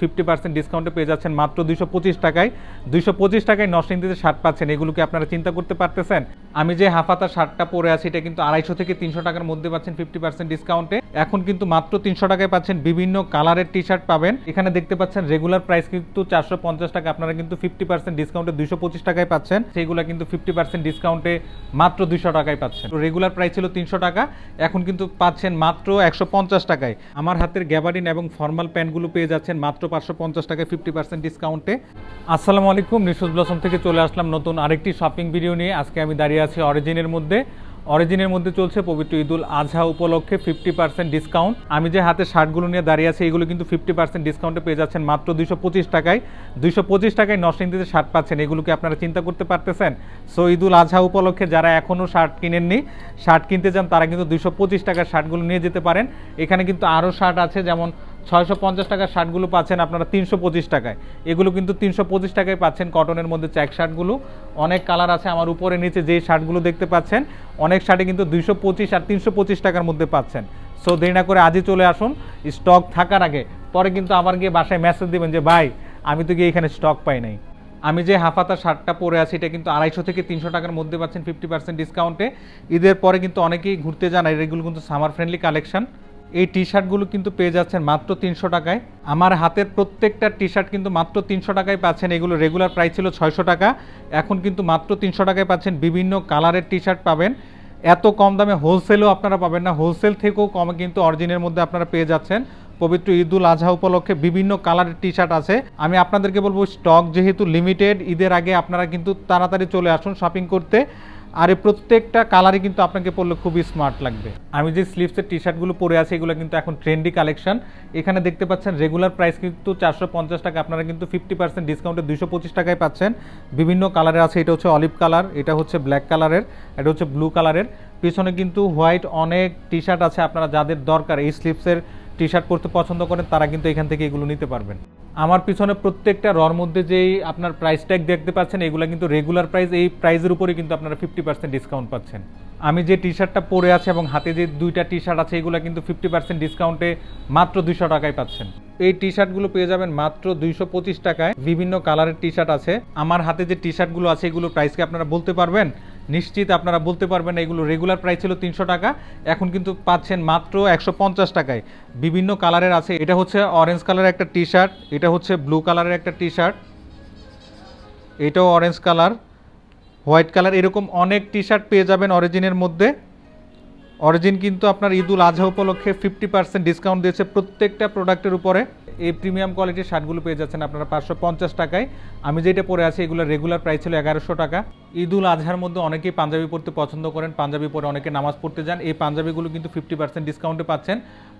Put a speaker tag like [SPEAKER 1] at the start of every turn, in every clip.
[SPEAKER 1] Fifty percent ডিসকাউন্টে পেয়ে যাচ্ছেন মাত্র দুইশো পঁচিশ টাকায়। দুইশো পঁচিশ টাকায় নরসিংদীতে শার্ট পাচ্ছেন, এগুলোকে আপনারা চিন্তা করতে পারতেছেন? আমি যে হাফাতা শার্টটা পরে আছি, এটা কিন্তু আড়াইশো থেকে তিনশো টাকার মধ্যে পাচ্ছেন ফিফটি পার্সেন্ট ডিসকাউন্টে। এখন কিন্তু মাত্র তিনশো টাকায় পাচ্ছেন বিভিন্ন কালারের টি শার্ট পাবেন। এখানে দেখতে পাচ্ছেন রেগুলার প্রাইস কিন্তু চারশো পঞ্চাশ টাকা, আপনারা কিন্তু ফিফটি পার্সেন্ট ডিসকাউন্টে দুইশো পঁচিশ টাকায় পাচ্ছেন। সেইগুলো কিন্তু ফিফটি পার্সেন্ট ডিসকাউন্টে মাত্র দুইশো টাকায় পাচ্ছেন। তো রেগুলার প্রাইস ছিল তিনশো টাকা, এখন কিন্তু পাচ্ছেন মাত্র একশো পঞ্চাশ টাকায়। আমার হাতের গ্যাবারিন এবং ফর্মাল প্যান্টগুলো পেয়ে যাচ্ছেন মাত্র পাঁচশো পঞ্চাশ টাকায় ফিফটি পার্সেন্ট ডিসকাউন্টে আসসালামু আলাইকুম, নিশুজ ব্লসম থেকে চলে আসলাম নতুন আরেকটি শপিং ভিডিও নিয়ে। আজকে আমি দাঁড়িয়ে আছি অরিজিনের মধ্যে। অরিজিনের মধ্যে চলছে পবিত্র ঈদুল আজহা উপলক্ষে ফিফটি পার্সেন্ট ডিসকাউন্ট আমি যে হাতে শার্টগুলো নিয়ে দাঁড়িয়ে আছি, এগুলো কিন্তু ফিফটি পার্সেন্ট ডিসকাউন্টে পেয়ে যাচ্ছেন মাত্র দুইশো পঁচিশ টাকায়। দুইশো পঁচিশ টাকায় নরসিংদীতে শার্ট পাচ্ছেন এগুলোকে আপনারা চিন্তা করতে পারতেছেন? সো ঈদুল আজহা উপলক্ষে যারা এখনও শার্ট কিনেননি শার্ট কিনতে যান তারা কিন্তু দুইশো পঁচিশ টাকার শার্টগুলো নিয়ে যেতে পারেন। এখানে কিন্তু আরও শার্ট আছে, যেমন ছয়শো পঞ্চাশ টাকার শার্টগুলো পাচ্ছেন আপনারা তিনশো পঁচিশ টাকায়। এগুলো কিন্তু তিনশো পঁচিশ টাকায় পাচ্ছেন কটনের মধ্যে চেক শার্টগুলো। অনেক কালার আছে আমার উপরে নিচে যেই শার্টগুলো দেখতে পাচ্ছেন, অনেক শার্টে কিন্তু দুইশো পঁচিশ আর তিনশো পঁচিশ টাকার মধ্যে পাচ্ছেন। সো দেরি না করে আজই চলে আসুন স্টক থাকার আগে। পরে কিন্তু আবার গিয়ে বাসায় মেসেজ দিবেন যে, ভাই, আমি তো গিয়ে এখানে স্টক পাই নাই। আমি যে হাফাতা শার্টটা পরে আছি, এটা কিন্তু আড়াইশো থেকে তিনশো টাকার মধ্যে পাচ্ছেন ফিফটি পার্সেন্ট ডিসকাউন্টে ঈদের পরে কিন্তু অনেকেই ঘুরতে যান, আর এগুলো কিন্তু সামার ফ্রেন্ডলি কালেকশন এই টি শার্টগুলো কিন্তু পেয়ে যাচ্ছেন মাত্র তিনশো টাকায়। আমার হাতের প্রত্যেকটা টি শার্ট কিন্তু মাত্র তিনশো টাকায় পাচ্ছেন। এগুলো রেগুলার প্রাইস ছিল ছয়শো টাকা। এখন কিন্তু মাত্র তিনশো টাকায় পাচ্ছেন। বিভিন্ন কালারের টি শার্ট পাবেন। এত কম দামে হোলসেলও আপনারা পাবেন না। হোলসেল থেকেও কমে কিন্তু অরিজিনের মধ্যে আপনারা পেয়ে যাচ্ছেন। পবিত্র ঈদুল আজহা উপলক্ষে বিভিন্ন কালারের টি শার্ট আছে। আমি আপনাদেরকে বলব স্টক যেহেতু লিমিটেড ঈদের আগে আপনারা কিন্তু তাড়াতাড়ি চলে আসুন শপিং করতে। আর এই প্রত্যেকটা কালারই কিন্তু আপনাকে পরলে খুবই স্মার্ট লাগবে। আমি যে স্লিভসের টি শার্টগুলো পরে আছি, এগুলো কিন্তু এখন ট্রেন্ডি কালেকশন এখানে দেখতে পাচ্ছেন রেগুলার প্রাইস কিন্তু চারশো পঞ্চাশ টাকা, আপনারা কিন্তু ফিফটি পার্সেন্ট ডিসকাউন্টে দুশো পঁচিশ টাকায় পাচ্ছেন। বিভিন্ন কালারের আছে, এটা হচ্ছে অলিভ কালার এটা হচ্ছে ব্ল্যাক কালারের এটা হচ্ছে ব্লু কালারের পিছনে কিন্তু হোয়াইট অনেক টি শার্ট আছে, আপনারা যাদের দরকার এই স্লিভসের টি শার্ট পরতে পছন্দ করেন, তারা কিন্তু এখান থেকে এগুলো নিতে পারবেন। আমার পিছনে প্রত্যেকটা রর মধ্যে যেই আপনার প্রাইস ট্যাগ দেখতে পাচ্ছেন, এগুলো কিন্তু রেগুলার প্রাইস এই প্রাইসের উপরে কিন্তু আপনারা ফিফটি পার্সেন্ট ডিসকাউন্ট পাচ্ছেন। আমি যে টি শার্টটা পরে আছে এবং হাতে যে দুইটা টি শার্ট আছে, এগুলো কিন্তু ফিফটি পার্সেন্ট ডিসকাউন্টে মাত্র দুইশো টাকায় পাচ্ছেন। এই টি শার্টগুলো পেয়ে যাবেন মাত্র দুইশো পঁচিশ টাকায়। বিভিন্ন কালারের টি শার্ট আছে। আমার হাতে যে টি শার্টগুলো আছে এগুলো প্রাইসকে আপনারা বলতে পারবেন। নিশ্চিত আপনারা বলতে পারবেন এগুলো রেগুলার প্রাইস ছিল তিনশো টাকা, এখন কিন্তু পাচ্ছেন মাত্র একশো পঞ্চাশ টাকায়। বিভিন্ন কালারের আছে, এটা হচ্ছে অরেঞ্জ কালারের একটা টি শার্ট এটা হচ্ছে ব্লু কালারের একটা টি শার্ট এটাও অরেঞ্জ কালার হোয়াইট কালার এরকম অনেক টি শার্ট পেয়ে যাবেন অরিজিনের মধ্যে। অরিজিন কিন্তু আপনার ঈদুল আজহা উপলক্ষে ফিফটি পার্সেন্ট ডিসকাউন্ট দিয়েছে প্রত্যেকটা প্রোডাক্টের উপরে। এই প্রিমিয়াম কোয়ালিটির শার্টগুলো পেয়ে যাচ্ছেন আপনারা পাঁচশো পঞ্চাশ টাকায়। আমি যেটা পরে আছি, এগুলো রেগুলার প্রাইস ছিল এগারোশো টাকা। ঈদুল আজহার মধ্যে অনেকেই পাঞ্জাবি পরতে পছন্দ করেন, পাঞ্জাবি পরে অনেকে নামাজ পড়তে যান। এই পাঞ্জাবিগুলো কিন্তু ফিফটি পার্সেন্ট ডিসকাউন্টে পাচ্ছেন।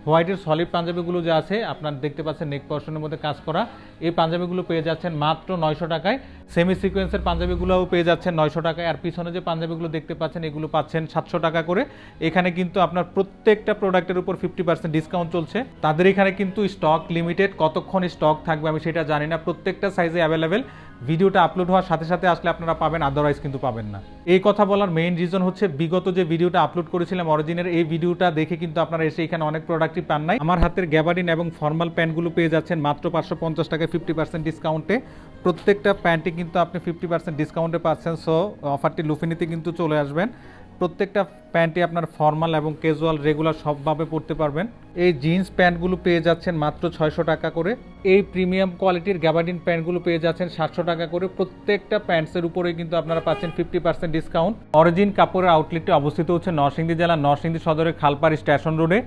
[SPEAKER 1] হোয়াইটের সলিড পাঞ্জাবিগুলো যে আছে, আপনার দেখতে পাচ্ছেন নেক পর্শনের মধ্যে কাজ করা। এই পাঞ্জাবিগুলো পেয়ে যাচ্ছেন মাত্র নয়শো টাকায়। সেমি সিকোয়েন্সের পাঞ্জাবিগুলোও পেয়ে যাচ্ছেন নয়শো টাকায়। আর পিছনে যে পাঞ্জাবিগুলো দেখতে পাচ্ছেন, এগুলো পাচ্ছেন সাতশো টাকা করে। এখানে কিন্তু আপনার প্রত্যেকটা প্রোডাক্টের উপর ফিফটি পার্সেন্ট ডিসকাউন্ট চলছে। তাদের এখানে কিন্তু স্টক লিমিটেড কতক্ষণ স্টক থাকবে আমি সেটা জানি না। প্রত্যেকটা সাইজে অ্যাভেলেবেল ভিডিওটা আপলোড হওয়ার সাথে সাথে আসলে আপনারা পাবেন আদারওয়াইজ কিন্তু পাবেন না। এই কথা বলার মেইন রিজন হচ্ছে বিগত যে ভিডিওটা আপলোড করেছিলাম অরিজিনের এই ভিডিওটা দেখে কিন্তু আপনারা এসে এখানে অনেক প্রোডাক্টই পান নাই। আমার হাতের গ্যাবারিন এবং ফর্মাল প্যান্টগুলো পেয়ে যাচ্ছেন মাত্র পাঁচশো পঞ্চাশ টাকায় ফিফটি পার্সেন্ট ডিসকাউন্টে প্রত্যেকটা প্যান্টে কিন্তু আপনি ফিফটি পার্সেন্ট ডিসকাউন্টে পাচ্ছেন সো অফারটি লুফিনিতে কিন্তু চলে আসবেন। প্রত্যেকটা প্যান্টই আপনার ফর্মাল এবং ক্যাজুয়াল রেগুলার সবভাবে পরতে পারবেন। এই জিন্স প্যান্টগুলো পেয়ে যাচ্ছেন মাত্র ছয়শো টাকা করে। এই প্রিমিয়াম কোয়ালিটির গ্যাবার্ডিন প্যান্টগুলো পেয়ে যাচ্ছেন সাতশো টাকা করে। প্রত্যেকটা প্যান্টসের উপরে কিন্তু আপনারা পাচ্ছেন ফিফটি পার্সেন্ট ডিসকাউন্ট অরিজিন কাপড়ের আউটলেটটি অবস্থিত হচ্ছে নরসিংদী জেলা, নরসিংদী সদরের খালপাড়ি স্টেশন রোডে।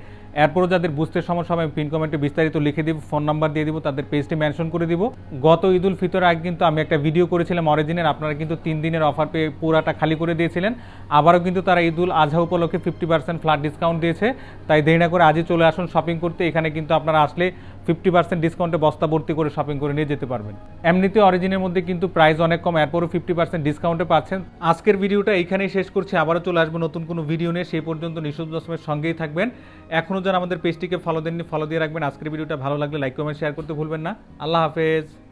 [SPEAKER 1] এরপরও যাদের বুঝতে সমস্যা আমি পিন কমেন্টে বিস্তারিত লিখে দিব ফোন নাম্বার দিয়ে দিব, তাদের পেজটি মেনশন করে দিব। গত ঈদুল ফিতর আগে কিন্তু আমি একটা ভিডিও করেছিলাম অরিজিনের আপনারা কিন্তু তিন দিনের অফার পেয়ে পুরাটা খালি করে দিয়েছিলেন। আবারও কিন্তু তারা ঈদুল আজহা উপলক্ষে ফিফটি পার্সেন্ট ফ্ল্যাট ডিসকাউন্ট দিয়েছে। তাই দেরি না করে আজই চলে আসুন শপিং করতে, এখানে কিন্তু আপনারা আসলে ফিফটি পার্সেন্ট ডিসকাউন্টে বস্তা ভর্তি করে শপিং করে নিয়ে যেতে পারবেন। এমনিতে অরিজিনের মধ্যে কিন্তু প্রাইস অনেক কম, এরপরও ফিফটি পার্সেন্ট ডিসকাউন্টে পাচ্ছেন। আজকের ভিডিওটা এইখানেই শেষ করছি, আবারও চলে আসব নতুন কোনো ভিডিও নিয়ে, সেই পর্যন্ত নিশুদ দশমের সঙ্গেই থাকবেন। এখনও আমাদের পেজটিকে ফলো দেননি ফলো দিয়ে রাখবেন। আজকের ভিডিওটা ভালো লাগলে লাইক কমেন্ট শেয়ার করতে ভুলবেন না। আল্লাহ হাফেজ।